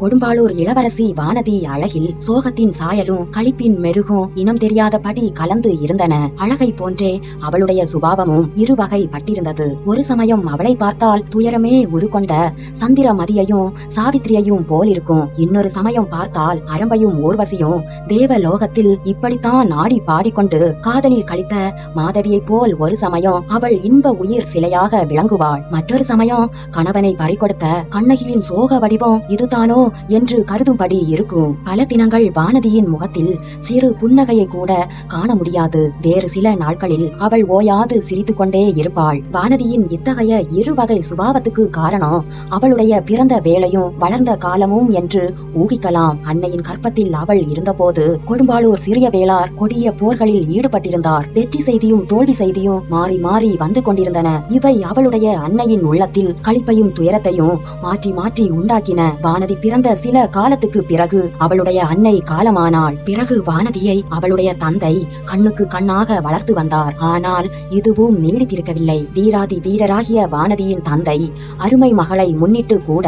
கொடும்பாளூர் இளவரசி வானதி அழகில் சோகத்தின் சாயலும் களிப்பின் மெருகும் இனம் தெரியாதபடி கலந்து இருந்தன. அழகை போன்றே அவளுடைய சுபாவமும் இருவகை பட்டிருந்தது. ஒரு சமயம் அவளை பார்த்தால் துயரமே உருக்கொண்ட சந்திரமதியையும் சாவித்திரியையும் போலிருக்கும். இன்னொரு சமயம் பார்த்தால் அரம்பையும் ஊர்வசியும் தேவ லோகத்தில் இப்படித்தான் நாடி பாடிக்கொண்டு காதலில் கழித்த மாதவியைப் போல் ஒரு சமயம் அவள் இன்ப உயிர் சிலையாக விளங்குவாள். மற்றொரு சமயம் கணவனை பறிகொடுத்த கண்ணகியின் சோக வடிவம் இதுதானோ என்று கருதும்படி இருக்கும். பல தினங்கள் வானதியின் முகத்தில் சிறு புன்னகையை கூட காண முடியாது. வேறு சில நாட்களில் அவள் ஓயாது சிரித்து கொண்டே இருப்பாள். வானதியின் இத்தகைய இருவகை சுபாவத்துக்கு காரணம் அவளுடைய பிறந்த வேலையும் வளர்ந்த காலமும் என்று ஊகிக்கலாம். அன்னையின் கற்பத்தில் அவள் இருந்தபோது கொடும்பாளூர் சிறிய வேளார் கொடிய போர்களில் ஈடுபட்டிருந்தார். வெற்றி செய்தியும் தோல்வி செய்தியும் மாறி மாறி வந்து கொண்டிருந்தன. இவை அவளுடைய அன்னையின் உள்ளத்தில் களிப்பையும் துயரத்தையும் மாற்றி மாற்றி உண்டாக்கின. வானதி இறந்த சில காலத்துக்கு பிறகு அவளுடைய அன்னை காலமானாள். பிறகு வானதியை அவளுடைய தந்தை கண்ணுக்கு கண்ணாக வளர்த்து வந்தார். ஆனால் இதுவும் நீடித்திருக்கவில்லை. வீராதி வீரராகிய வானதியின் தந்தை அருமை மகளை முன்னிட்டு கூட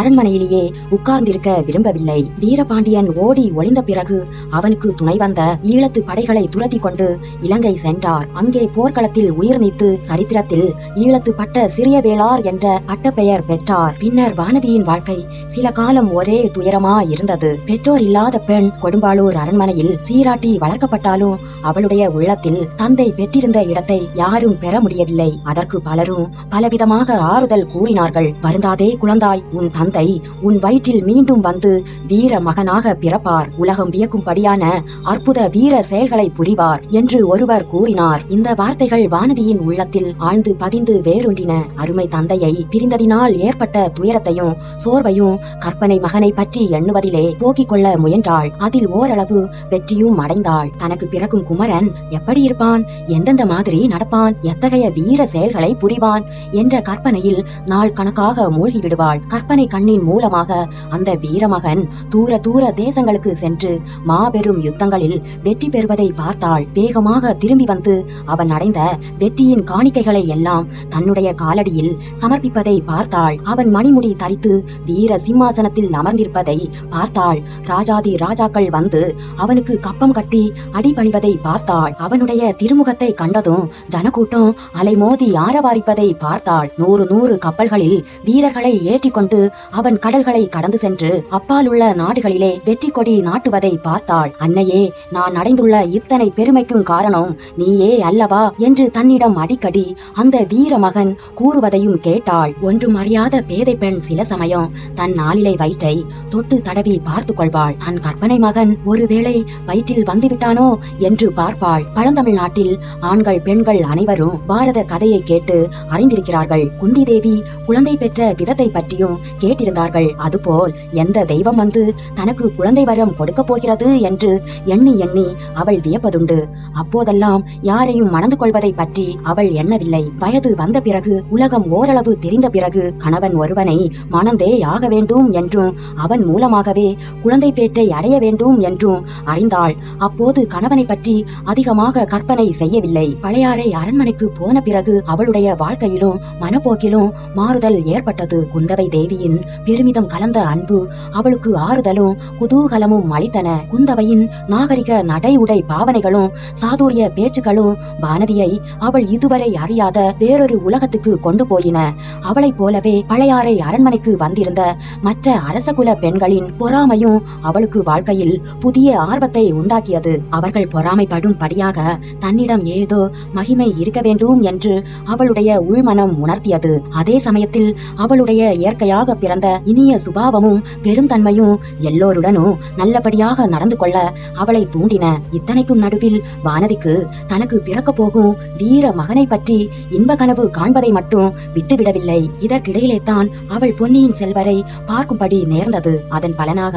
அரண்மனையிலேயே உட்கார்ந்திருக்க விரும்பவில்லை. வீரபாண்டியன் ஓடி ஒளிந்த பிறகு அவனுக்கு துணை வந்த ஈழத்து படைகளை துரத்தி கொண்டு இலங்கை சென்றார். அங்கே போர்க்களத்தில் உயிர் நீத்து சரித்திரத்தில் ஈழத்து பட்ட சிறிய வேளார் என்ற பட்டப்பெயர் பெற்றார். பின்னர் வானதியின் வாழ்க்கை சில காலம் ஒரே துயரமா இருந்தது. பெற்றோர் இல்லாத பெண் கொடும்பாளூர் அரண்மனையில் சீராட்டி வளர்க்கப்பட்டாலும் அவளுடைய உள்ளத்தில் தந்தை பெற்றிருந்த இடத்தை யாரும் பெற முடியவில்லை. அதற்கு பலரும் பலவிதமாக ஆறுதல் கூறினார்கள். வருந்தாதே குழந்தாய் உன் தந்தை உன் வயிற்றில் மீண்டும் வந்து வீர மகனாக பிறப்பார். உலகம் வியக்கும்படியான அற்புத வீர செயல்களை புரிவார் என்று ஒருவர் கூறினார். இந்த வார்த்தைகள் வானதியின் உள்ளத்தில் ஆழ்ந்து பதிந்து வேரூன்றின. அருமை தந்தையை பிரிந்ததினால் ஏற்பட்ட துயரத்தையும் சோர்வையும் கற்பனை மகனை பற்றி எண்ணுவதிலே போக்கிக் கொள்ள முயன்றாள். அதில் ஓரளவு வெற்றியும் அடைந்தாள். தனக்கு பிறக்கும் குமரன் எப்படி இருப்பான்? எந்தெந்த மாதிரி நடப்பான்? எத்தகைய வீர செயல்களை புரிவான்? என்ற கற்பனையில் நாள் கணக்காக மூழ்கி விடுவாள். கற்பனை கண்ணின் மூலமாக அந்த வீரமகன் தூர தூர தேசங்களுக்கு சென்று மாபெரும் யுத்தங்களில் வெற்றி பெறுவதை பார்த்தாள். வேகமாக திரும்பி வந்து அவன் அடைந்த வெற்றியின் காணிக்கைகளை எல்லாம் தன்னுடைய காலடியில் சமர்ப்பிப்பதை பார்த்தாள். அவன் மணிமுடி தரித்து வீர சிம்மாசனத்தில் அமர்ந்திருப்பதை பார்த்தாள். ராஜாதி ராஜாக்கள் வந்து அவனுக்கு கப்பம் கட்டி அடிபணிவதை பார்த்தாள். அவனுடைய திருமுகத்தை கண்டதும் ஜனக்கூட்டம் அலைமோதி ஆரவாரிப்பதை பார்த்தாள். நூறு நூறு கப்பல்களில் வீரர்களை ஏற்றிக்கொண்டு அவன் கடல்களை கடந்து சென்று அப்பால் உள்ள நாடுகளிலே வெற்றி கொடி நாட்டுவதை பார்த்தாள். அன்னையே நான் அடைந்துள்ள இத்தனை பெருமைக்கும் காரணம் நீயே அல்லவா? என்று தன்னிடம் அடிக்கடி அந்த வீர மகன் கூறுவதையும் கேட்டாள். ஒன்றும் அறியாத பேதை பெண் சில சமயம் தன் நாளிலை வயிற்றை தொட்டு தடவி பார்த்து கொள்வாள். தன் கற்பனை மகன் ஒருவேளை வயிற்றில் வந்துவிட்டானோ என்று பார்ப்பாள். பழந்தமிழ்நாட்டில் ஆண்கள் பெண்கள் அனைவரும் பாரத கதையை கேட்டு அறிந்திருக்கிறார்கள். குந்தி தேவி குழந்தை பெற்ற விதத்தை பற்றியும் கேட்டிருந்தார்கள். அதுபோல் எந்த தெய்வம் வந்து தனக்கு குழந்தை வரம் கொடுக்கப் போகிறது என்று எண்ணி எண்ணி அவள் வியப்பதுண்டு. அப்போதெல்லாம் யாரையும் மணந்து கொள்வதை பற்றி அவள் எண்ணவில்லை. வயது வந்த பிறகு உலகம் ஓரளவு தெரிந்த பிறகு கணவன் ஒருவனை மணந்தே ஆக வேண்டும் என்றும் அவன் மூலமாகவே குழந்தை பேற்றை அடைய வேண்டும் என்றும் அறிந்தாள். அப்போது கணவனை பற்றி அதிகமாக கற்பனை செய்யவில்லை. பழையாறை அரண்மனைக்கு போன பிறகு அவளுடைய வாழ்க்கையிலும் மனப்போக்கிலும் மாறுதல் ஏற்பட்டது. குந்தவை தேவியின் பெருமிதம் கலந்த அன்பு அவளுக்கு ஆறுதலும் குதூகலமும் அளித்தன. குந்தவையின் நாகரிக நடை உடை பாவனைகளும் சாதுரிய பேச்சுகளும் வானதியை அவள் இதுவரை அறியாத வேறொரு உலகத்துக்கு கொண்டு போயின. அவளைப் போலவே பழையாறை அரண்மனைக்கு வந்திருந்த மற்ற அரசகுல பெண்களின் பொறாமையும் அவளுக்கு வாழ்க்கையில் புதிய ஆர்வத்தை உண்டாக்கியது. அவர்கள் பொறாமைப்படும் படியாக தன்னிடம் ஏதோ மகிமை இருக்க வேண்டும் என்று அவளுடைய உள்மனம் உணர்த்தியது. அதே சமயத்தில் அவளுடைய இயற்கையாக பிறந்த இனிய சுபாவமும் பெருந்தன்மையும் எல்லோருடனும் நல்லபடியாக நடந்து கொள்ள அவளை தூண்டின. இத்தனைக்கும் நடுவில் வானதிக்கு தனக்கு பிறக்கப் போகும் வீர மகனை பற்றி இன்ப கனவு காண்பதை மட்டும் விட்டுவிடவில்லை. இதற்கிடையிலே தான் அவள் பொன்னியின் செல்வரை பார்க்கும்படி நேர்ந்தது. அதன் பலனாக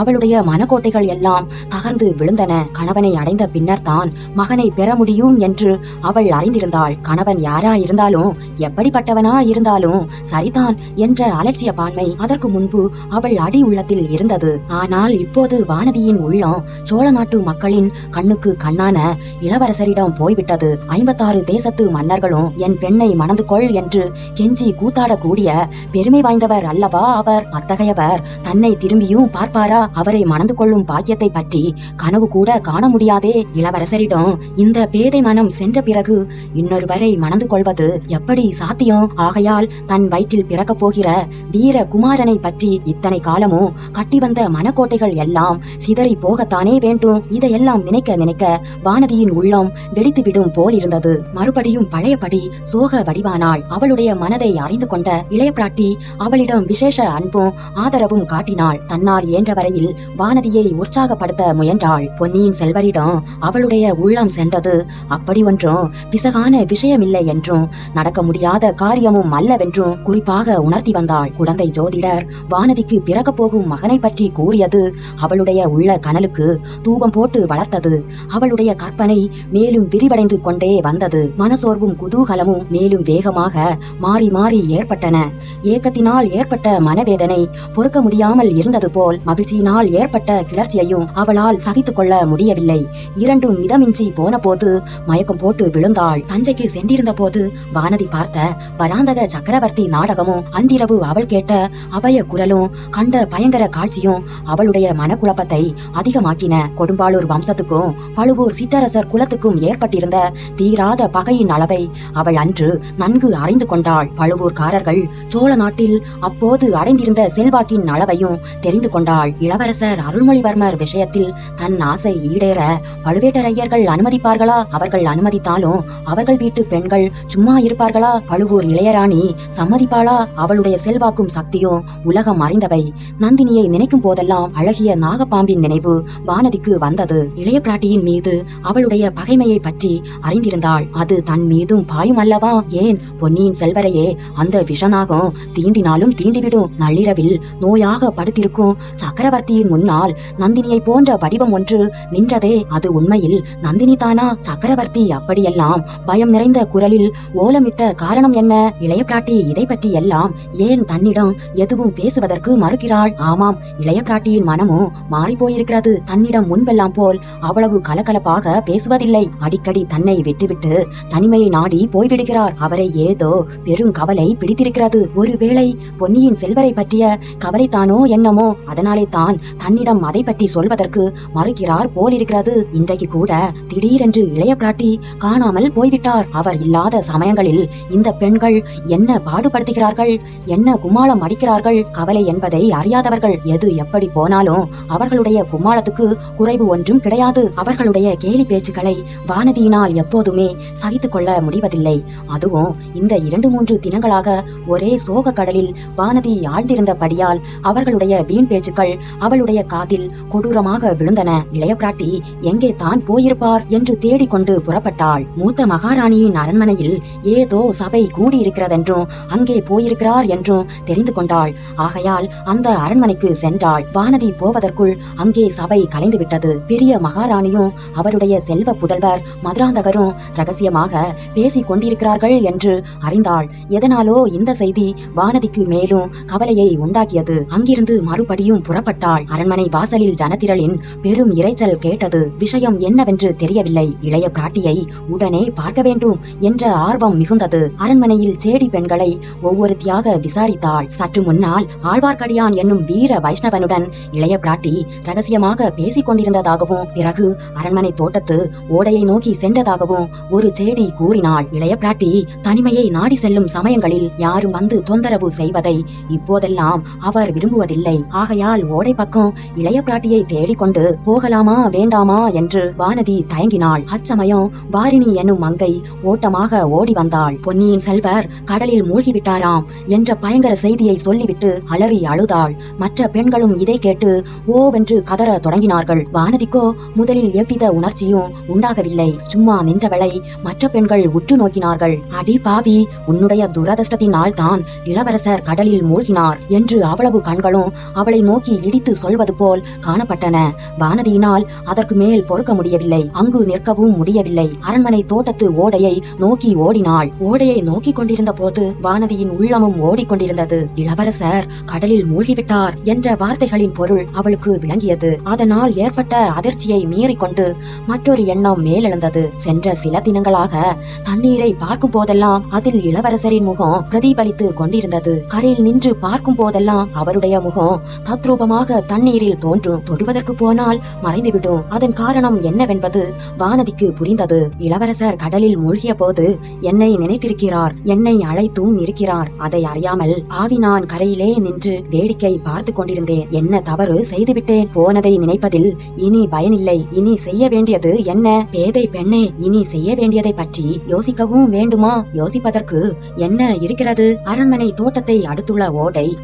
அவளுடைய மனக்கோட்டைகள் எல்லாம் தகர்ந்து விழுந்தன. கணவனை அடைந்த பின்னர் தான் மகனை பெற முடியும் என்று அவள் அறிந்திருந்தாள். கணவன் யாரா இருந்தாலும் எப்படிப்பட்டவனா இருந்தாலும் சரிதான் என்ற அலட்சிய பான்மை அதற்கு முன்பு அவள் அடி உள்ளத்தில் இருந்தது. ஆனால் இப்போது வானதியின் உள்ளம் சோழ நாட்டு மக்களின் கண்ணுக்கு கண்ணான இளவரசரிடம் போய்விட்டது. ஐம்பத்தாறு தேசத்து மன்னர்களும் என் பெண்ணை மணந்து கொள் என்று கெஞ்சி கூத்தாடக்கூடிய பெருமை வாய்ந்தவர் அல்லவா அவர் அத்தகைய இளையவர் தன்னை திரும்பியும் பார்ப்பாரா? அவரை மணந்து கொள்ளும் பாக்கியத்தை பற்றி கனவு கூட காண முடியாதே இளவரசரிடம். இந்த பேதை மனம் சென்ற பிறகு இன்னொருவரை மணந்து கொள்வது எப்படி சாத்தியம்? ஆகையால் தன் வயிற்றில் பிறக்கப் போகிற வீர குமாரனை பற்றி இத்தனை காலமும் கட்டி வந்த மனக்கோட்டைகள் எல்லாம் சிதறி போகத்தானே வேண்டும். இதையெல்லாம் நினைக்க நினைக்க வானதியின் உள்ளம் வெடித்துவிடும் போல் இருந்தது மறுபடியும் பழையபடி சோக வடிவானாள். அவளுடைய மனதை அறிந்து கொண்ட இளைய பிராட்டி அவளிடம் விசேஷ அன்பும் ஆதரவும் காட்டினாள். தன்னால் இயன்ற வரையில் வானதியை உற்சாகப்படுத்த முயன்றாள். பொன்னியின் செல்வரிடம் அவளுடைய உள்ளம் சென்றது. அப்படி ஒன்றும் பிசகான விஷயமில்லை என்றும் நடக்க முடியாத காரியமும் அல்லவென்றும் குறிப்பாக உணர்த்தி வந்தாள். குழந்தை ஜோதிடர் வானதிக்கு பிறக்க போகும் மகனை பற்றி கூறியது அவளுடைய உள்ள கனலுக்கு தூபம் போட்டு வளர்த்தது. அவளுடைய கற்பனை மேலும் விரிவடைந்து கொண்டே வந்தது. மனசோர்வும் குதூகலமும் மேலும் வேகமாக மாறி மாறி ஏற்பட்டன. ஏக்கத்தினால் ஏற்பட்ட மனவேதனை பொறுக்க முடியாமல் இருந்தது போல் மகிழ்ச்சியினால் ஏற்பட்ட கிளர்ச்சியையும் அவளால் சகித்துக் கொள்ள முடியவில்லை. இரண்டும் மிதமின்றி போன போது மயக்கம் போட்டு விழுந்தாள். தஞ்சைக்கு சென்றிருந்த போது வானதி பார்த்த வராந்தக சக்கரவர்த்தி நாடகமும் அன்றிரவு அவள் கேட்ட அபய குரலும் கண்ட பயங்கர காட்சியும் அவளுடைய மனக்குழப்பத்தை அதிகமாக்கின. கொடும்பாளூர் வம்சத்துக்கும் பழுவூர் சிற்றரசர் குலத்துக்கும் ஏற்பட்டிருந்த தீராத பகையின் அளவை அவள் அன்று நன்கு அறிந்து கொண்டாள். பழுவூர்காரர்கள் சோழ நாட்டில் அப்போது அடைந்திருந்த செல்வாக்கின் அளவையும் தெரிந்து கொண்டாள் இளவரசர் அருள்மொழிவர்மர் விஷயத்தில் தன் ஆசை ஈடேற பழுவேட்டரையர்கள் அனுமதிப்பார்களா? அவர்கள் அனுமதித்தாலும் அவர்கள் வீட்டு பெண்கள் சும்மா இருப்பார்களா? பழுவூர் இளையராணி சம்மதிப்பாளா? அவளுடைய செல்வாக்கும் சக்தியும் உலகம் அறிந்தவை. நந்தினியை நினைக்கும் போதெல்லாம் அழகிய நாகப்பாம்பின் நினைவு வானதிக்கு வந்தது. இளைய பிராட்டியின் மீது அவளுடைய பகைமையை பற்றி அறிந்திருந்தாள். அது தன் மீதும் பாயும் அல்லவா? ஏன்? பொன்னியின் செல்வரையே அந்த விஷநாகம் தீண்டினாலும் தீண்டிவிடும். நள்ளிரவில் நோயாக படுத்திருக்கும் சக்கரவர்த்தியின் முன்னால் நந்தினியை போன்ற வடிவம் ஒன்று நின்றதே அது உண்மையில். நந்தினி தானா? சக்கரவர்த்தி அப்படியெல்லாம் பயம் நிறைந்த குரலில் ஓலமிட்ட காரணம் என்ன? இளைய பிராட்டி இதை பற்றி எல்லாம் ஏன் தன்னிடம் எதுவும் பேசுவதற்கு மறுக்கிறாள்? ஆமாம் இளைய பிராட்டியின் மனமும் மாறி போயிருக்கிறது தன்னிடம் முன்பெல்லாம் போல் அவ்வளவு கலகலப்பாக பேசுவதில்லை. அடிக்கடி தன்னை விட்டுவிட்டு தனிமையை நாடி போய்விடுகிறார். அவரை ஏதோ பெரும் கவலை பிடித்திருக்கிறது. ஒருவேளை பொன்னியின் செல்வரை பற்றிய கவலைத்தானோ என்னமோ? அதனாலே தான் தன்னிடம் அதை பற்றி சொல்வதற்கு மறுக்கிறார் போலிருக்கிறது. இன்றைக்கு கூட திடீரென்று இளைய பிராட்டி காணாமல் போய்விட்டார். அவர் இல்லாத சமயங்களில் இந்த பெண்கள் என்ன பாடுபடுத்துகிறார்கள்? என்ன குமாளம் அடிக்கிறார்கள்? கவலை என்பதை அறியாதவர்கள் எது எப்படி போனாலும் அவர்களுடைய குமாளத்துக்கு குறைவு ஒன்றும் கிடையாது. அவர்களுடைய கேலி பேச்சுக்களை வானதியினால் எப்போதுமே சகித்துக் கொள்ள முடிவதில்லை. அதுவும் இந்த இரண்டு மூன்று தினங்களாக ஒரே சோக கடலில் வானதி ஆழ்ந்திருந்தபடியால் அவர்களுடைய வீண் பேச்சுக்கள் அவளுடைய காதில் கொடூரமாக விழுந்தன. இளைய பிராட்டி எங்கே தான் போயிருப்பார்? என்று தேடிக்கொண்டு புறப்பட்டாள். மூத்த மகாராணியின் அரண்மனையில் ஏதோ சபை கூடியிருக்கிறதென்றும் அங்கே போயிருக்கிறார் என்றும் தெரிந்து கொண்டாள். ஆகையால் அந்த அரண்மனைக்கு சென்றாள். வானதி போவதற்குள் அங்கே சபை கலைந்து விட்டது பெரிய மகாராணியும் அவருடைய செல்வ புதல்வர் மதுராந்தகரும் ரகசியமாக பேசிக் கொண்டிருக்கிறார்கள் என்று அறிந்தாள். எதனாலோ இந்த செய்தி வானதிக்கு மேலும் கவலையை உண்டாக்கி பேசியது அங்கிருந்து மறுபடியும் புறப்பட்டாள். அரண்மனை வாசலில் ஜனத்திரளின் பெரும் இரைச்சல் கேட்டது. விஷயம் என்னவென்று தெரியவில்லை. இளைய பிராட்டியை உடனே பார்க்க வேண்டும் என்ற ஆர்வம் மிகுந்தது. அரண்மனையில் சேடி பெண்களை ஒவ்வொருத்தியாக விசாரித்தாள். சற்று முன்னால் ஆழ்வார்க்கடியான் என்னும் வீர வைஷ்ணவனுடன் இளைய பிராட்டி ரகசியமாக பேசிக் கொண்டிருந்ததாகவும் பிறகு அரண்மனை தோட்டத்து ஓடையை நோக்கி சென்றதாகவும் ஒரு சேடி கூறினாள். இளைய பிராட்டி தனிமையை நாடி செல்லும் சமயங்களில் யாரும் வந்து தொந்தரவு செய்வதை இப்போதெல்லாம் அவர் விரும்புவதில்லை. ஆகையால் ஓடை பக்கம் இளைய பிராட்டியை தேடிக்கொண்டு போகலாமா வேண்டாமா? என்று வானதி தயங்கினாள். அச்சமயம் வாரிணி என்னும் மங்கை ஓட்டமாக ஓடி வந்தாள். பொன்னியின் செல்வர் கடலில் மூழ்கிவிட்டாராம் என்ற பயங்கர செய்தியை சொல்லிவிட்டு அலறி அழுதாள். மற்ற பெண்களும் இதை கேட்டு ஓவென்று கதற தொடங்கினார்கள். வானதிக்கோ முதலில் எவ்வித உணர்ச்சியும் உண்டாகவில்லை. சும்மா நின்றவளை மற்ற பெண்கள் உற்று நோக்கினார்கள். அடி பாவி உன்னுடைய துரதிருஷ்டத்தினால் தான் இளவரசர் கடலில் மூழ்கினார் என்று அவ்வளவு கண்களும் அவளை நோக்கி இடித்து சொல்வது போல் காணப்பட்டன. வானதியினால் அதற்கு மேல் பொறுக்க முடியவில்லை. அங்கு நிற்கவும் முடியவில்லை. அரண்மனை தோட்டத்து ஓடையை நோக்கி ஓடினாள். ஓடையை நோக்கி கொண்டிருந்த போது வானதியின் உள்ளமும் ஓடிக்கொண்டிருந்தது. இளவரசர் கடலில் மூழ்கிவிட்டார் என்ற வார்த்தைகளின் பொருள் அவளுக்கு விளங்கியது. அதனால் ஏற்பட்ட அதிர்ச்சியை மீறிக்கொண்டு மற்றொரு எண்ணம் மேலெழுந்தது. சென்ற சில தினங்களாக தண்ணீரை பார்க்கும் போதெல்லாம் அதில் இளவரசரின் முகம் பிரதிபலித்து கொண்டிருந்தது. கரையில் நின்று பார்க்கும் போதெல்லாம் அவருடைய முகம் தத்ரூபமாக தண்ணீரில் தோன்றும் தொடுவதற்கு போனால் மறைந்துவிடும். அதன் காரணம் என்னவென்பது வானதிக்கு புரிந்தது. இளவரசர் கடலில் மூழ்கிய போது என்னை நினைத்திருக்கிறார் என்னை அழைத்தும் இருக்கிறார். அதை அறியாமல் பாவி நான் கரையிலே நின்று வேடிக்கை பார்த்து கொண்டிருந்தேன். என்ன தவறு செய்துவிட்டேன்? போனதை நினைப்பதில் இனி பயனில்லை. இனி செய்ய வேண்டியது என்ன? பேதை பெண்ணே இனி செய்ய வேண்டியதை பற்றி யோசிக்கவும் வேண்டுமா? யோசிப்பதற்கு என்ன இருக்கிறது? அரண்மனை தோட்டத்தை அடுத்துள்ள ஓடை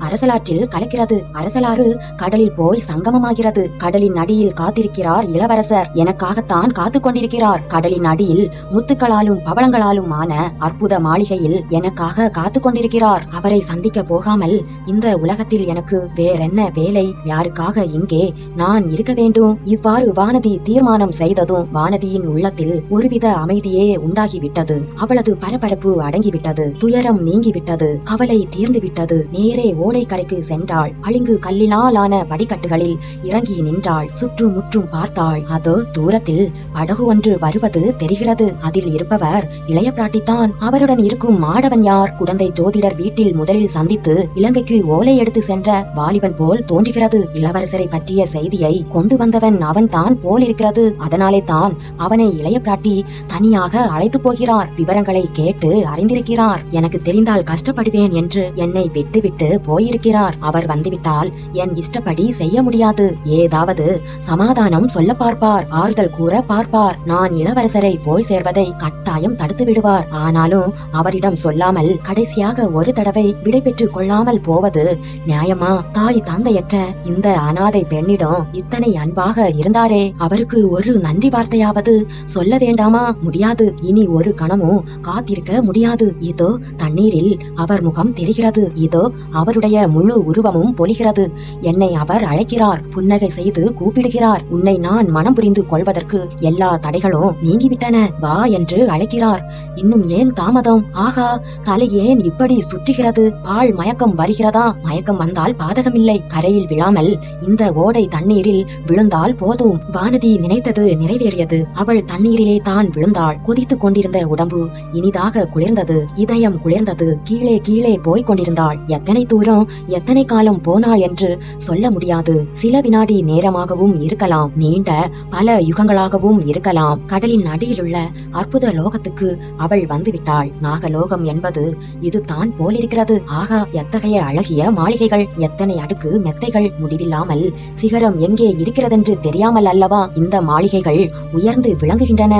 அரசலாற்றில் கலக்கிறது. அரசலாறு கடலில் போய் சங்கமமாகிறது. கடலின் அடியில் காத்திருக்கிறார் இளவரசர். எனக்காகத்தான் காத்து கொண்டிருக்கிறார். கடலின் அடியில் முத்துக்களாலும் பவளங்களாலும் ஆன அற்புத மாளிகையில் எனக்காக காத்து கொண்டிருக்கிறார். அவரை சந்திக்க போகாமல் இந்த உலகத்தில் எனக்கு வேறென்ன வேலை? யாருக்காக இங்கே நான் இருக்க வேண்டும்? இவ்வாறு வானதி தீர்மானம் செய்ததும் வானதியின் உள்ளத்தில் ஒருவித அமைதியே உண்டாகிவிட்டது. அவளது பரபரப்பு அடங்கிவிட்டது. துயரம் நீங்கிவிட்டது. கவலை தீர்ந்துவிட்டது. நேரே ஓடைக்கரைக்கு சென்றாள். பளிங்கு கல்லினாலான படிக்கட்டுகளில் இறங்கி நின்றாள். சுற்றும் முற்றும் பார்த்தாள். அதோ தூரத்தில் படகு ஒன்று வருவது தெரிகிறது. அதில் இருப்பவர் இளைய பிராட்டித்தான். அவருடன் இருக்கும் மாடவன் யார்? குழந்தை ஜோதிடர் வீட்டில் முதலில் சந்தித்து இலங்கைக்கு ஓலை எடுத்து சென்ற வாலிபன் போல் தோன்றுகிறது. இளவரசரை பற்றிய செய்தியை கொண்டு வந்தவன் அவன் தான் போல் இருக்கிறது. அதனாலே தான் அவனை இளைய பிராட்டி தனியாக அழைத்து போகிறார். விவரங்களை கேட்டு அறிந்திருக்கிறார். எனக்கு தெரிந்தால் கஷ்டப்படுவேன் என்று என்னை விட்டுவிட்டு போயிருக்கிறார். அவர் வந்துவிட்டால் என் இஷ்டப்படி செய்ய முடியாது. ஏதாவது சமாதானம் சொல்ல பார்ப்பார். ஆறுதல் கூற பார்ப்பார். நான் இளவரசரை போய் சேர்வதை கட்டாயம் தடுத்து விடுவார். ஆனாலும் அவரிடம் சொல்லாமல் கடைசியாக ஒரு தடவை விடைபெற்றுக் கொள்ளாமல் போவது நியாயமா? தாய் தந்தையற்ற இந்த அனாதை பெண்ணிடம் இத்தனை அன்பாக இருந்தாரே. அவருக்கு ஒரு நன்றி வார்த்தையாவது சொல்ல வேண்டாமா? முடியாது. இனி ஒரு கணமும் காத்திருக்க முடியாது. இதோ தண்ணீரில் அவர் முகம் தெரிகிறது. இதோ அவருடைய முழு உருவமும் பொலிகிறது. என்னை அவர் அழைக்கிறார். புன்னகை செய்து கூப்பிடுகிறார். உன்னை நான் மனம் புரிந்து கொள்வதற்கு எல்லா தடைகளும் நீங்கிவிட்டன. வா என்று அழைக்கிறார். இன்னும் ஏன் தாமதம்? ஆகா தலை ஏன் இப்படி சுற்றுகிறது? பால் மயக்கம் வருகிறதா? மயக்கம் வந்தால் பாதகமில்லை. கரையில் விழாமல் இந்த ஓடை தண்ணீரில் விழுந்தால் போதும். வானதி நினைத்தது நிறைவேறியது. அவள் தண்ணீரிலே தான் விழுந்தாள். கொதித்துக் கொண்டிருந்த உடம்பு இனிதாக குளிர்ந்தது. இதயம் குளிர்ந்தது. கீழே கீழே போய்க் கொண்டிருந்தாள். எத்தனை தூரம்? எத்தனை காலம் போனாள் என்று சொல்ல முடியாது. சில வினாடி நேரமாகவும் இருக்கலாம் நீண்ட பல யுகங்களாகவும் இருக்கலாம். கடலின் அடியிலுள்ள அற்புத லோகத்துக்கு அவள் வந்துவிட்டாள். நாகலோகம் என்பது இது தான் போலிருக்கிறது. ஆகா எத்தகைய அழகிய மாளிகைகள் எத்தனை அடுக்கு மெத்தைகள் முடிவில்லாமல் சிகரம் எங்கே இருக்கிறதென்று தெரியாமல் அல்லவா இந்த மாளிகைகள் உயர்ந்து விளங்குகின்றன?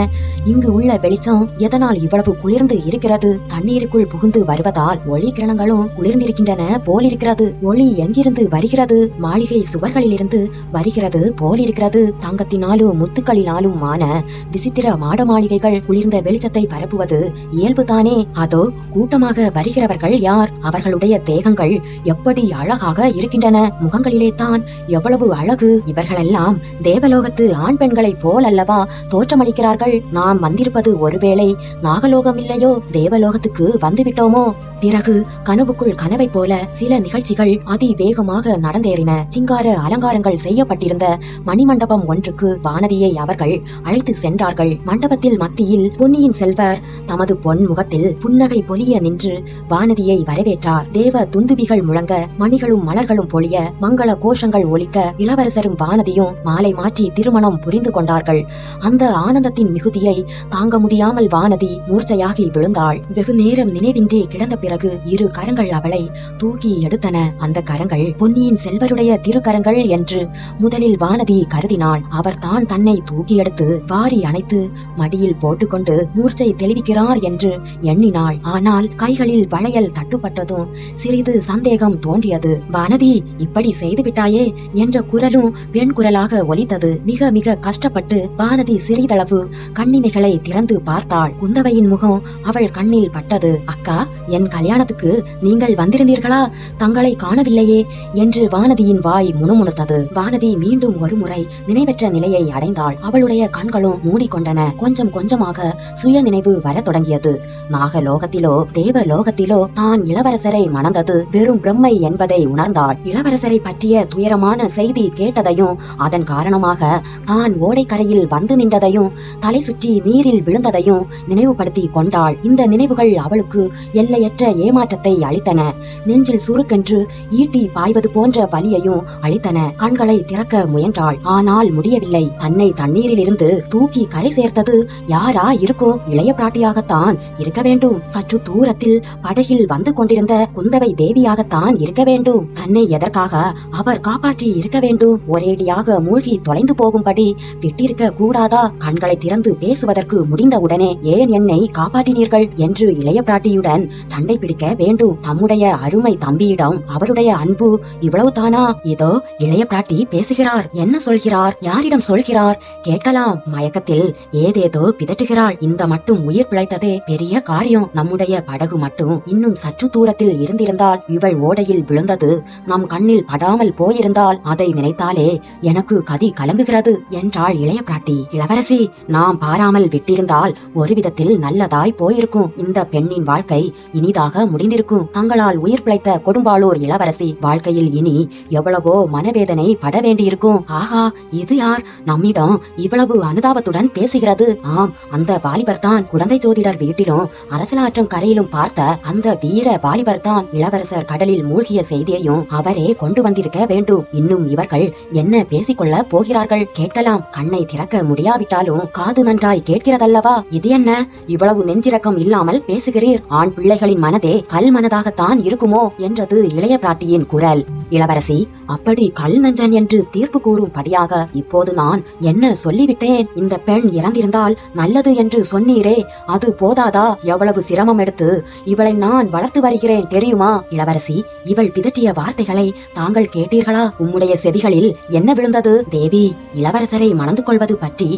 இங்கு உள்ள வெளிச்சம் எதனால் இவ்வளவு குளிர்ந்து இருக்கிறது? தண்ணீருக்குள் புகுந்து வருவதால் ஒளி கிரணங்களும் குளிர்ந்திருக்கின்றன போலிருக்கிறது. ஒளி எங்கிருந்து வருகிறது? மாளிகை சுவர்களிலிருந்து வருகிறது போலிருக்கிறது. தங்கத்தினாலும் முத்துக்களினாலும் ஆன விசித்திர மாட மாளிகைகள் குளிர்ந்த வெளிச்சத்தை பரப்புவது இயல்புதானே? அதோ கூட்டமாக வருகிறவர்கள் யார்? அவர்களுடைய தேகங்கள் எப்படி அழகாக இருக்கின்றன? முகங்களிலே தான் எவ்வளவு அழகு! இவர்களெல்லாம் தேவலோகத்து ஆண் பெண்களைப் போல் அல்லவா தோற்றமளிக்கிறார்கள்? நாம் வந்திருப்பது ஒருவேளை நாகலோகம் இல்லையோ தேவலோகத்துக்கு வந்துவிட்டோமோ? பிறகு கனவுக்குள் கனவை போல சில நிகழ்ச்சிகள் அதிவேகமாக நடந்தேறின. சிங்கார அலங்காரங்கள் செய்யப்பட்டிருந்த மணிமண்டபம் ஒன்றுக்கு வானதியை அவர்கள் அழைத்து சென்றார்கள். மண்டபத்தில் மத்தியில் பொன்னியின் செல்வர் தமது பொன் முகத்தில் புன்னகை பொலிய நின்று வானதியை வரவேற்றார். தேவ துந்துபிகள் முழங்க மணிகளும் மலர்களும் பொழிய மங்கள கோஷங்கள் ஒலிக்க இளவரசரும் வானதியும் மாலை மாற்றி திருமணம் புரிந்து கொண்டார்கள். அந்த ஆனந்தத்தின் மிகுதியை தாங்க முடியாமல் வானதி மூர்ச்சையாகி விழுந்தாள். வெகு நேரம் நினைவின்றி கிடந்த பிறகு இரு கரங்கள் அவளை தூக்கி எடுத்தன. அந்த கரங்கள் பொன்னியின் செல்வருடைய திருக்கரங்கள் என்று முதலில் வானதி கருதினாள். அவர் தான் தன்னை தூக்கி எடுத்து வாரி அணைத்து மடியில் போட்டுக்கொண்டு மூர்ச்சை தெளிவிக்கிறார் என்று எண்ணினாள். ஆனால் கைகளில் வளையல் தட்டுப்பட்டதும் சிறிது சந்தேகம் தோன்றியது. வானதி இப்படி செய்து விட்டாயே என்ற குரலும் பெண் குரலாக ஒலித்தது. மிக மிக கஷ்டப்பட்டு வானதி சிறிதளவு கண்ணிமைகளை திறந்து பார்த்தாள். குந்தவையின் முகம் அவள் கண்ணில் பட்டது. அக்கா என் கல்யாணத்துக்கு நீங்கள் வந்திருந்தீர்களா? தங்களை காணவில்லையே என்று வானதியின் வாய் முணுமுணுத்தது. வானதி மீண்டும் ஒருமுறை நினைவற்ற நிலையை அடைந்தாள். அவளுடைய கண்களும் மூடிக்கொண்டன. கொஞ்சம் கொஞ்சமாக சுய நினைவு வரத் தொடங்கியது. நாகலோகத்திலோ தேவலோகத்திலோ தான் இளவரசரை மணந்தது. வெறும் பிரம்மை என்பதை உணர்ந்தாள். இளவரசரை பற்றிய துயரமான செய்தி கேட்டதையும் அதன் காரணமாக தான் ஓடைக்கரையில் வந்து நின்றதையும் தலை சுற்றி நீரில் விழுந்ததையும் நினைவுபடுத்தி கொண்டாள். இந்த நினைவுகள் அவளுக்கு எல்லையற்ற ஏமாற்றத்தை அளித்தன. நெஞ்சில் சுருக்கென்று ஈட்டி பாய்வது போன்ற வலியையும் அளித்தன. கண்களை திறக்க முயன்றாள். ஆனால் முடியவில்லை. தன்னை தண்ணீரிலிருந்து தூக்கி கரை சேர்த்தது யாரா இருக்கும் இளைய பிராட்டியாகத்தான் இருக்க வேண்டும். சற்று தூரத்தில் படகில் வந்து கொண்டிருந்த குந்தவை தேவியாகத்தான் இருக்க வேண்டும். தன்னை எதற்காக அவர் காப்பாற்றி இருக்க வேண்டும்? ஒரேடியாக மூழ்கி தொலைந்து போகும்படி விட்டிருக்க கூடாதா? கண்களை திறந்து பேசுவதற்கு முடிந்தவுடனே ஏன் என்னை காப்பாற்றினீர்கள்? என்று இளைய பிராட்டியுடன் சண்டை பிடிக்க வேண்டும். தம்முடைய அருமை தம்பியிடம் அவருடைய அன்பு இவ்வளவு தானா இதோ இளைய பிராட்டி பேசுகிறார். என்ன சொல்கிறார்? யாரிடம் சொல்கிறார்? கேட்கலாம். மயக்கத்தில் ஏதேதோ பிதற்றுகிறாள். இந்த மட்டும் உயிர் பிழைத்ததே பெரிய காரியம். நம்முடைய படகு மட்டும் இன்னும் சற்று தூரத்தில் இருந்திருந்தால் இவள் ஓடையில் விழுந்தது. நம் கண்ணில் படாமல் போயிருந்தால் அதை நினைத்தாலே எனக்கு கதி கலங்குகிறது என்றாள் இளைய பிராட்டி. இளவரசி நாம் பாராமல் விட்டிருந்தால் ஒரு விதத்தில் நல்லதாய் போயிருக்கும். இந்த பெண்ணின் வாழ்க்கை இனிதாக முடிந்திருக்கும். தங்களால் உயிர் பிழைத்த கொடும்பாளூர் இளவரசி வாழ்க்கையில் இனி எவ்வளவோ மனவேதனை பட வேண்டியிருக்கும். ஆஹா இது யார்? நம்மிடம் இவ்வளவு அனுதாபத்துடன் பேசுகிறது. ஆம் அந்த வாலிபர் தான் குழந்தை ஜோதிடர் வீட்டிலும் அரசலாற்றம் கரையிலும் பார்த்த அந்த வீர வாலிபர் தான் இளவரசர் கடலில் மூழ்கிய செய்தியையும் அவரே கொண்டு வந்திருக்க வேண்டும். இன்னும் இவர்கள் என்ன பேசிக்கொள்ள போகிறார்கள்? கேட்கலாம். கண்ணை திறக்க முடியாவிட்டாலும் காது நன்றாய் கேட்கிறதல்லவா? இது என்ன? இவ்வளவு நெஞ்சிரக்கம் இல்லாமல் பேசுகிறீர். ஆண் பிள்ளைகளின் மனதே கல் மனதாகத்தான் இருக்குமோ? என்றது இளைய இளைய பிராட்டியின் குரல். இளவரசி அப்படி கல் நஞ்சன் என்று தீர்ப்பு கூறும்படியாக இப்போது நான் என்ன சொல்லிவிட்டேன்? இந்த பெண் இறந்திருந்தால் நல்லது என்று சொன்னீரே. அது போதாதா? எவ்வளவு சிரமம் எடுத்து இவளை நான் வளர்த்து வருகிறேன் தெரியுமா? இளவரசி இவள் பிதற்றிய வார்த்தைகளை தாங்கள் கேட்டீர்களா? உம்முடைய செவிகளில் என்ன விழுந்தது? தேவி இளவரசரை மணந்து கொள்வது பற்றி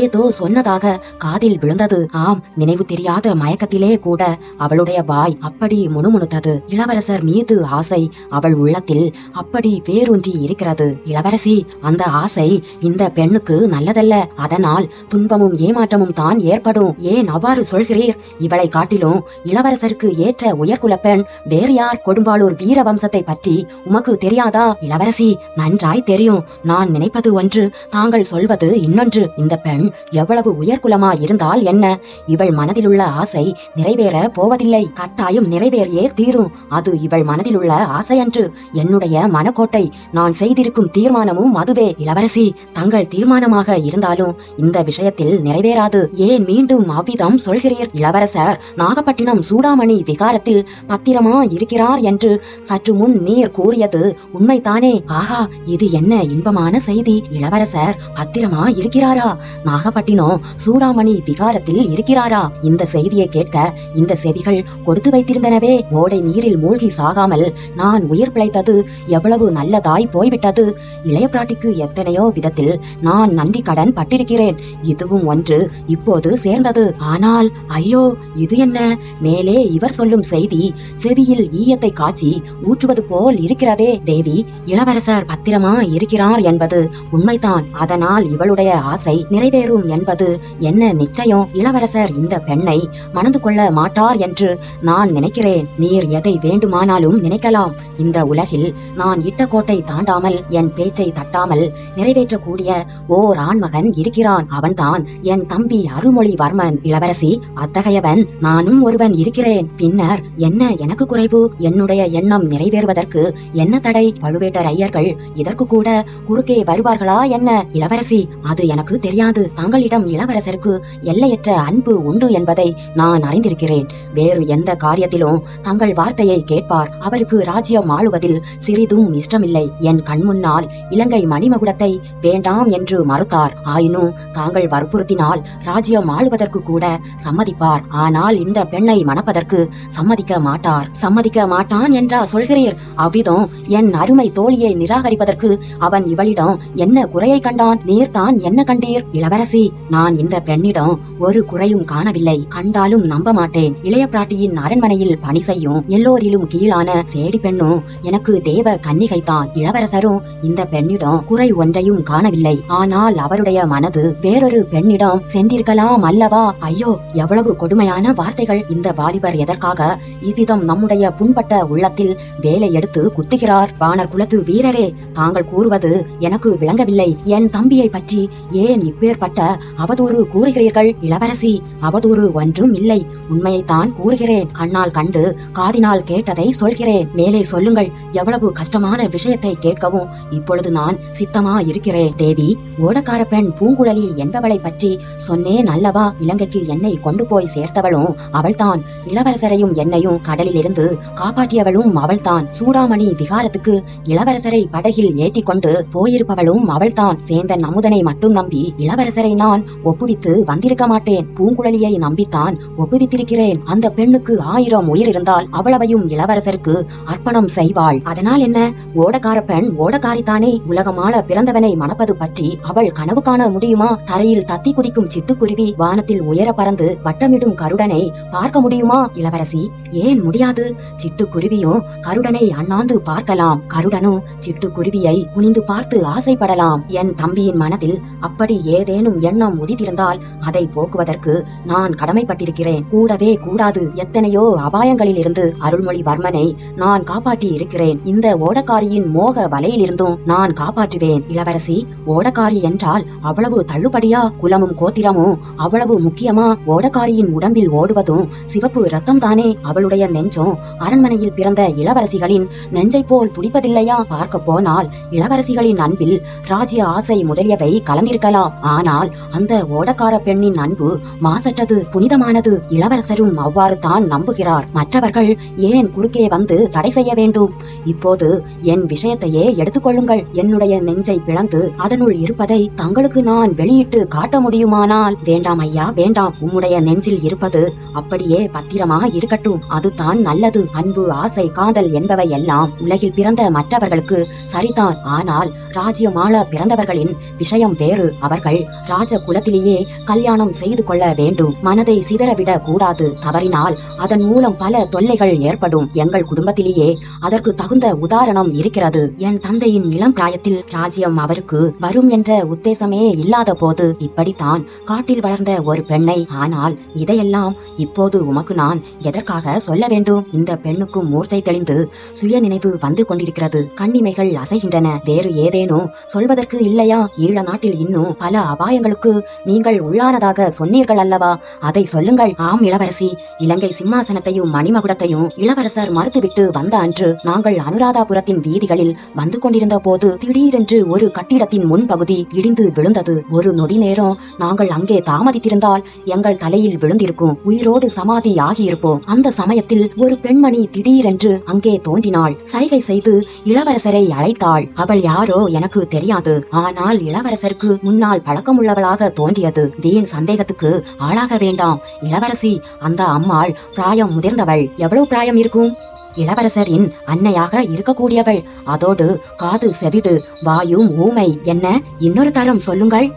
ஏதோ சொன்னதாக காதில் விழுந்தது. ஆம் நினைவு தெரியாத மயக்கத்திலே கூட அவளுடைய வாய் அப்படி முணுமுணுத்தது. இளவரசர் மீது ஆசை அவள் உள்ளத்தில் அப்படி வேரூன்றி இருக்கிறது. இளவரசி அந்த ஆசை இந்த பெண்ணுக்கு நல்லதல்ல. அதனால் துன்பமும் ஏமாற்றமும் தான் ஏற்படும். ஏன் அவ்வாறு சொல்கிறீர்? இவளை காட்டிலும் இளவரசருக்கு ஏற்ற உயர்குல பெண் வேறு யார் கொடும்பாளூர் வீர வம்சத்தை பற்றி உமக்கு தெரியாதா? இளவரசி நன்றாய் தெரியும். நான் நினைப்பது ஒன்று தாங்கள் சொல்வது இன்னொன்று. இந்த பெண் எவ்வளவு உயர்குலமா இருந்தால் என்ன? இவள் மனதிலுள்ள ஆசை நிறைவேற போவதில்லை. கட்டாயம் நிறைவேறியே தீரும். அது இவள் மனதிலுள்ள ஆசையன்று என்னுடைய மனக்கோட்டை நான் செய்திருக்கும் தீர்மானமும் அதுவே. இளவரசி தங்கள் தீர்மானமாக இருந்தாலும் இந்த விஷயத்தில் நிறைவேறாது. ஏன் மீண்டும் அவ்விதம் சொல்கிறீர்? இளவரசர் நாகப்பட்டினம் சூடாமணி விகாரத்தில் பத்திரமா இருக்கிறார் என்று சற்று முன் நீர் கூறியது உண்மைதானே? ஆகா இது என்ன இன்பமான செய்தி. இளவரசர் பத்திரமா இருக்கிறாரா? நாகப்பட்டினம் சூடாமணி விகாரத்தில் இருக்கிறாரா? இந்த செய்தியை கேட்க இந்த செவிகள் கொடுத்து வைத்திருந்தனவே. ஓடை நீரில் மூழ்கி சாகாமல் நான் உயிர் பிழைத்தது எவ்வளவு நல்லதாய் போய்விட்டது. இளைய பிராட்டிக்கு எத்தனையோ விதத்தில் நான் நன்றி கடன் பட்டிருக்கிறேன். இதுவும் ஒன்று இப்போது சேர்ந்தது. ஆனால் ஐயோ இது என்ன? மேலே இவர் சொல்லும் செய்தி செவியில் ஈயத்தை காய்ச்சி ஊற்றுவது போல் இருக்கிறதே. தேவி இளவரசர் பத்திரமா இருக்கிறார் என்பது உண்மைதான். அதனால் இவளுடைய ஆசை நிறைவேறும் என்பது என்ன நிச்சயம்? இளவரசர் இந்த பெண்ணை மணந்து கொள்ள மாட்டார் என்று நான் நினைக்கிறேன். நீர் எதை வேண்டுமானாலும் நினைக்கலாம். இந்த உலகில் நான் இட்ட கோட்டை தாண்டாமல் என் பேச்சை தட்டாமல் நிறைவேற்றக்கூடிய ஓர் ஆண்மகன் இருக்கிறான். அவன்தான் என் தம்பி அருள்மொழிவர்மன் இளவரசி. அத்தகையவன் நானும் ஒருவன் இருக்கிறேன். பின்னர் என்ன எனக்கு குறைவு? என்னுடைய எண்ணம் நிறைவேறுவதற்கு என்ன தடை? பழுவேட்டர் ஐயர்கள் இதற்கு கூட குறுக்கே வருவார்களா என்ன? இளவரசி அது எனக்கு தெரியாது. தங்களிடம் இளவரசருக்கு எல்லையற்ற அன்பு உண்டு என்பதை நான் அறிந்திருக்கிறேன். வேறு எந்த காரியத்திலும் தங்கள் வார்த்தையை கேட்பார். அவருக்கு ராஜ ராஜ்யம் ஆளுவதில் சிறிதும் இஷ்டமில்லை. என் கண்முன்னால் இலங்கை மணிமகுடத்தை வேண்டாம் என்று மறுத்தார். ஆயினும் தாங்கள் வற்புறுத்தினால் ராஜ்யம் ஆளுவதற்கு கூட சம்மதிப்பார். ஆனால் இந்த பெண்ணை மணப்பதற்கு சம்மதிக்க மாட்டார். சம்மதிக்க மாட்டான் என்றா சொல்கிறீர்? அவ்விதம் என் அருமை தோழியை நிராகரிப்பதற்கு அவன் இவளிடம் என்ன குறையை கண்டான்? நீர்தான் என்ன கண்டீர்? இளவரசி நான் இந்த பெண்ணிடம் ஒரு குறையும் காணவில்லை. கண்டாலும் நம்ப மாட்டேன். இளைய பிராட்டியின் அரண்மனையில் பணி செய்யும் எல்லோரிலும் கீழான சேடி பெண் பெண்ணும் எனக்கு தேவ கன்னிகைதான். இளவரசரும் இந்த பெண்ணிடம் குறை ஒன்றையும் காணவில்லை. ஆனால் அவருடைய மனது வேறொரு பெண்ணிடம் சென்றிருக்கலாம் அல்லவா? ஐயோ எவ்வளவு கொடுமையான வார்த்தைகள் இந்த வாலிபர் எதற்காக இவ்விதம் நம்முடைய புண்பட்ட உள்ளத்தில் வேலை எடுத்து குத்துகிறார்? வானர் குலத்து வீரரே தாங்கள் கூறுவது எனக்கு விளங்கவில்லை. என் தம்பியை பற்றி ஏன் இப்பேற்பட்ட அவதூறு கூறுகிறீர்கள்? இளவரசி அவதூறு ஒன்றும் இல்லை. உண்மையைத்தான் கூறுகிறேன். கண்ணால் கண்டு காதினால் கேட்டதை சொல்கிறேன். மேலே சொல்லுங்கள். எவ்வளவு கஷ்டமான விஷயத்தை கேட்கவும் இப்பொழுது நான் சித்தமா இருக்கிறேன் தேவி. ஓடக்கார பெண் பூங்குழலி என்பவளை பற்றி சொன்னேன் அல்லவா? இலங்கைக்கு என்னை கொண்டு போய் சேர்த்தவளும் அவள்தான். இளவரசரையும் என்னையும் கடலிலிருந்து காப்பாற்றியவளும் அவள்தான். சூடாமணி விகாரத்துக்கு இளவரசரை படகில் ஏற்றி கொண்டு போயிருப்பவளும் அவள்தான். சேந்தன் அமுதனை மட்டும் நம்பி இளவரசரை நான் ஒப்புவித்து வந்திருக்க மாட்டேன். பூங்குழலியை நம்பித்தான் ஒப்புவித்திருக்கிறேன். அந்த பெண்ணுக்கு ஆயிரம் உயிர் இருந்தால் அவ்வளவையும் இளவரசருக்கு அர்ப்பணம் செய்வாள். அதனால் என்ன? ஓடக்கார பெண் ஓடக்காரித்தானே. உலகமாள பிறந்தவனை மணப்பது பற்றி அவள் கனவு காண முடியுமா? தரையில் தத்தி குதிக்கும் சிட்டுக்குருவி வானத்தில் உயர பறந்து வட்டமிடும் கருடனை பார்க்க முடியுமா இளவரசி? ஏன் முடியாது? சிட்டுக்குருவியும் கருடனை அண்ணாந்து பார்க்கலாம். கருடனும் சிட்டுக்குருவியை குனிந்து பார்த்து ஆசைப்படலாம். என் தம்பியின் மனதில் அப்படி ஏதேனும் எண்ணம் உதித்திருந்தால் அதை போக்குவதற்கு நான் கடமைப்பட்டிருக்கிறேன். கூடவே கூடாது. எத்தனையோ அபாயங்களில் இருந்து அருள்மொழிவர்மனை நான் காப்பாற்றி இருக்கிறேன். இந்த ஓடக்காரியின் மோக வலையிலிருந்தும் நான் காப்பாற்றுவேன். இளவரசி ஓடக்காரி என்றால் அவ்வளவு தள்ளுபடியா குலமும் கோத்திரமும் அவ்வளவு முக்கியமா? ஓடக்காரியின் உடம்பில் ஓடுவதும் சிவப்பு ரத்தம் தானே அவளுடைய நெஞ்சம் அரண்மனையில் பிறந்த இளவரசிகளின் நெஞ்சை போல் துடிப்பதில்லையா? பார்க்க போனால் இளவரசிகளின் அன்பில் ராஜ்ய ஆசை முதலியவை கலந்திருக்கலாம். ஆனால் அந்த ஓடக்கார பெண்ணின் அன்பு மாசற்றது புனிதமானது. இளவரசரும் அவ்வாறு தான் நம்புகிறார். மற்றவர்கள் ஏன் குறுக்கே வந்து தடை செய்ய வேண்டும். இப்போது என் விஷயத்தையே எடுத்துக்கொள்ளுங்கள். என்னுடைய நெஞ்சை பிளந்து அதனுள் இருப்பதை தங்களுக்கு நான் வெளியிட்டு காட்ட முடியுமானால் வேண்டாம் ஐயா வேண்டாம். உம்முடைய நெஞ்சில் இருப்பது அப்படியே பத்திரமா இருக்கட்டும். அதுதான் நல்லது. அன்பு ஆசை காதல் என்பவை எல்லாம் உலகில் பிறந்த மற்றவர்களுக்கு சரிதான். ஆனால் ராஜ்யமாள பிறந்தவர்களின் விஷயம் வேறு. அவர்கள் ராஜ குலத்திலேயே கல்யாணம் செய்து கொள்ள வேண்டும். மனதை சிதறவிட கூடாது தவறினால் அதன் மூலம் பல தொல்லைகள் ஏற்படும். எங்கள் குடும்பத்திலேயே அதற்கு தகுந்த உதாரணம் இருக்கிறது. என் தந்தையின் இளம் பிராயத்தில் ராஜ்யம் அவருக்கு வரும் என்ற உத்தேசமே இல்லாத போது இப்படித்தான் காட்டில் வளர்ந்த ஒரு பெண்ணை. ஆனால் இதையெல்லாம் இப்போது உமக்கு நான் எதற்காக சொல்ல வேண்டும்? இந்த பெண்ணுக்கும் மூர்ச்சை தெளிந்து சுய நினைவு வந்து கொண்டிருக்கிறது. கண்ணிமைகள் அசைகின்றன. வேறு ஏதேனும் சொல்வதற்கு இல்லையா? ஈழ நாட்டில் இன்னும் பல அபாயங்களுக்கு நீங்கள் உள்ளானதாக சொன்னீர்கள் அல்லவா? அதை சொல்லுங்கள். ஆம் இளவரசி. இலங்கை சிம்மாசனத்தையும் மணிமகுடத்தையும் இளவரசர் மறுத்துவிட்டு வந்த அன்று நாங்கள் அனுராதாபுரத்தின் வீதிகளில் வந்து கொண்டிருந்த போது திடீரென்று ஒரு கட்டிடத்தின் முன்பகுதி இடிந்து விழுந்தது. ஒரு நொடி நேரம் நாங்கள் அங்கே தாமதித்திருந்தால் எங்கள் தலையில் விழுந்திருக்கும். உயிரோடு சமாதி ஆகியிருப்போம் அந்த சமயத்தில் ஒரு பெண்மணி திடீரென்று அங்கே தோன்றினாள். சைகை செய்து இளவரசரை அழைத்தாள். அவள் யாரோ எனக்கு தெரியாது. ஆனால் இளவரசருக்கு முன்னால் பழக்கமுள்ளவளாக தோன்றியது. வீண் சந்தேகத்துக்கு ஆளாக வேண்டாம். இளவரசி அந்த அம்மாள் பிராயம் முதிர்ந்தவள். எவ்வளவு பிராயம் இருக்கும்? இளவரசரின் அன்னையாக இருக்கக்கூடியவள். அதோடு காது செவிடு வாயும் ஊமை என்ன? இன்னொரு தரம் சொல்லுங்கள்.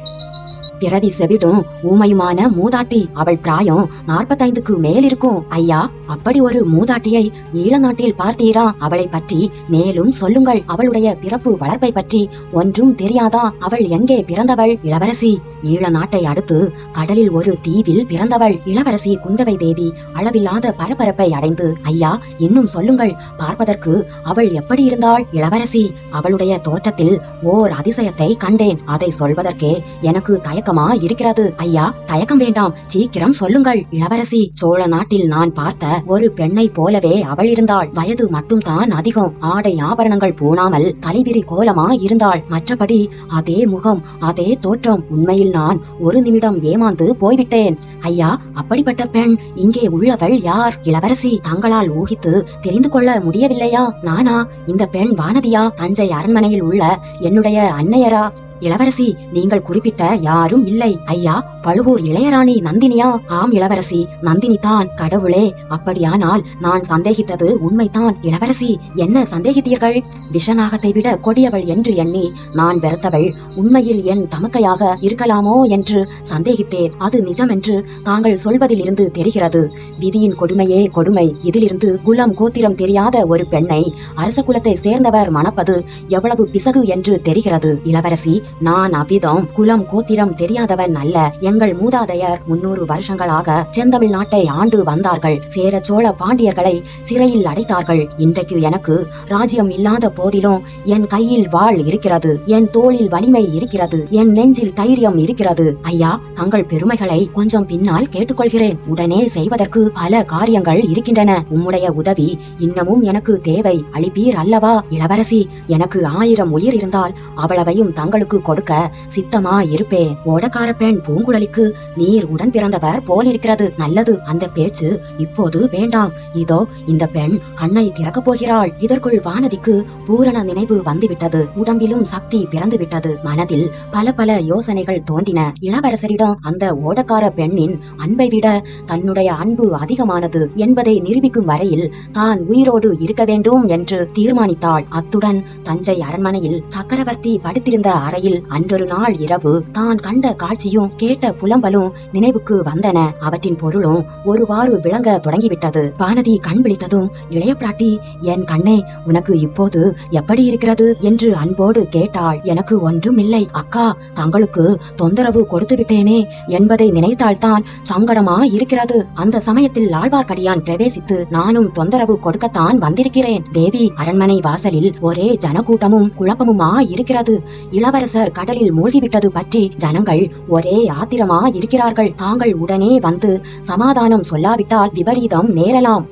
பிறவி செவிடும் ஊமையுமான மூதாட்டி. அவள் பிராயம் நாற்பத்தைந்துக்கு மேல் இருக்கும் ஐயா. அப்படி ஒரு மூதாட்டியை ஈழ நாட்டில் பார்த்தீரா? அவளை பற்றி மேலும் சொல்லுங்கள். அவளுடைய பிறப்பு வளர்ப்பை பற்றி ஒன்றும் தெரியாதா? அவள் எங்கே பிறந்தவள்? இளவரசி. ஈழ நாட்டை அடுத்து கடலில் ஒரு தீவில் பிறந்தவள். இளவரசி குந்தவை தேவி அளவில்லாத பரபரப்பை அடைந்து ஐயா இன்னும் சொல்லுங்கள். பார்ப்பதற்கு அவள் எப்படி இருந்தாள்? இளவரசி அவளுடைய தோற்றத்தில் ஓர் அதிசயத்தை கண்டேன். அதை சொல்வதற்கே எனக்கு தயக்கமா இருக்கிறது. ஐயா தயக்கம் வேண்டாம். சீக்கிரம் சொல்லுங்கள். இளவரசி சோழ நாட்டில் நான் பார்த்த ஒரு பெண்ணை போலவே அவள் இருந்தாள். வயது மட்டும் தான் அதிகம். ஆடை ஆபரணங்கள் பூணாமல் தலைவிரி கோலமா இருந்தாள் மற்றபடி அதே முகம் அதே தோற்றம். உண்மையில் நான் ஒரு நிமிடம் ஏமாந்து போய்விட்டேன். ஐயா அப்படிப்பட்ட பெண் இங்கே உள்ளவள் யார்? இளவரசி தங்களால் ஊகித்து தெரிந்து கொள்ள முடியவில்லையா? நானா? இந்த பெண் வானதியா? தஞ்சை அரண்மனையில் உள்ள என்னுடைய அன்னையரா? இளவரசி நீங்கள் குறிப்பிட்ட யாரும் இல்லை. ஐயா பழுவூர் இளையராணி நந்தினியா? ஆம் இளவரசி. நந்தினி தான் கடவுளே. அப்படியானால் நான் சந்தேகித்தது உண்மைதான். இளவரசி என்ன சந்தேகித்தீர்கள்? விஷநாகத்தை விட கொடியவள் என்று எண்ணி நான் வெறுத்தவள். உண்மையில் என் தமக்கையாக இருக்கலாமோ என்று சந்தேகித்தேன். அது நிஜமென்று தாங்கள் சொல்வதிலிருந்து தெரிகிறது. விதியின் கொடுமையே கொடுமை. இதிலிருந்து குலம் கோத்திரம் தெரியாத ஒரு பெண்ணை அரச குலத்தை சேர்ந்தவர் மணப்பது எவ்வளவு பிசகு என்று தெரிகிறது. இளவரசி நான் அவ்விதம் குலம் கோத்திரம் தெரியாதவன் அல்ல. எங்கள் மூதாதையர் முன்னூறு வருஷங்களாக செந்தமிழ் நாட்டை ஆண்டு வந்தார்கள். சேர சோழ பாண்டியர்களை சிறையில் அடைத்தார்கள். இன்றைக்கு எனக்கு ராஜ்யம் இல்லாத போதிலும் என் கையில் வாள் இருக்கிறது. என் தோளில் வலிமை இருக்கிறது. என் நெஞ்சில் தைரியம் இருக்கிறது. ஐயா தங்கள் பெருமைகளை கொஞ்சம் பின்னால் கேட்டுக்கொள்கிறேன். உடனே செய்வதற்கு பல காரியங்கள் இருக்கின்றன. உம்முடைய உதவி இன்னமும் எனக்கு தேவை. அளிப்பீர் அல்லவா? இளவரசி எனக்கு ஆயிரம் உயிர் இருந்தால் அவ்வளவையும் தங்களுக்கு உனக்கு கொடுக்க சித்தமா இருப்பேன் ஓடக்கார பெண் பூங்குழலிக்கு நீர் உடன் பிறந்தவர் போலிருக்கிறது. நல்லது அந்த பேச்சு இப்போது வேண்டாம். இதோ இந்த பெண் கண்ணை திறக்கப் போகிறாள். இதற்குள் வானதிக்கு பூரண நினைவு வந்துவிட்டது. உடம்பிலும் சக்தி பிறந்து விட்டது மனதில் பல பல யோசனைகள் தோன்றின. இளவரசரிடம் அந்த ஓடக்கார பெண்ணின் அன்பை விட தன்னுடைய அன்பு அதிகமானது என்பதை நிரூபிக்கும் வரையில் தான் உயிரோடு இருக்க வேண்டும் என்று தீர்மானித்தாள். அத்துடன் தஞ்சை அரண்மனையில் சக்கரவர்த்தி படுத்திருந்த அறையில் அன்றொரு நாள் இரவு தான் கண்ட காட்சியும் கேட்ட புலம்பலும் நினைவுக்கு வந்தன. அவற்றின் பொருளும் ஒருவாறு விளங்க தொடங்கிவிட்டது. வானதி கண் விழித்ததும் இளைய பிராட்டி என் கண்ணே உனக்கு இப்போது எப்படி இருக்கிறது? என்று அன்போடு கேட்டாள். எனக்கு ஒன்றும் இல்லை அக்கா தங்களுக்கு தொந்தரவு கொடுத்து விட்டேனே. என்பதை நினைத்தால்தான் சங்கடமா இருக்கிறது. அந்த சமயத்தில் ஆழ்வார்க்கடியான் பிரவேசித்து நானும் தொந்தரவு கொடுக்கத்தான் வந்திருக்கிறேன். தேவி அரண்மனை வாசலில் ஒரே ஜனக்கூட்டமும் குழப்பமுமா இருக்கிறது. இளவரசர் கடலில் மூழ்கிவிட்டது பற்றி ஜனங்கள் ஒரே ஆத்திரமா இருக்கிறார்கள் தாங்கள் உடனே வந்து சமாதானம் சொல்லாவிட்டால் விபரீதம் நேரலாம்.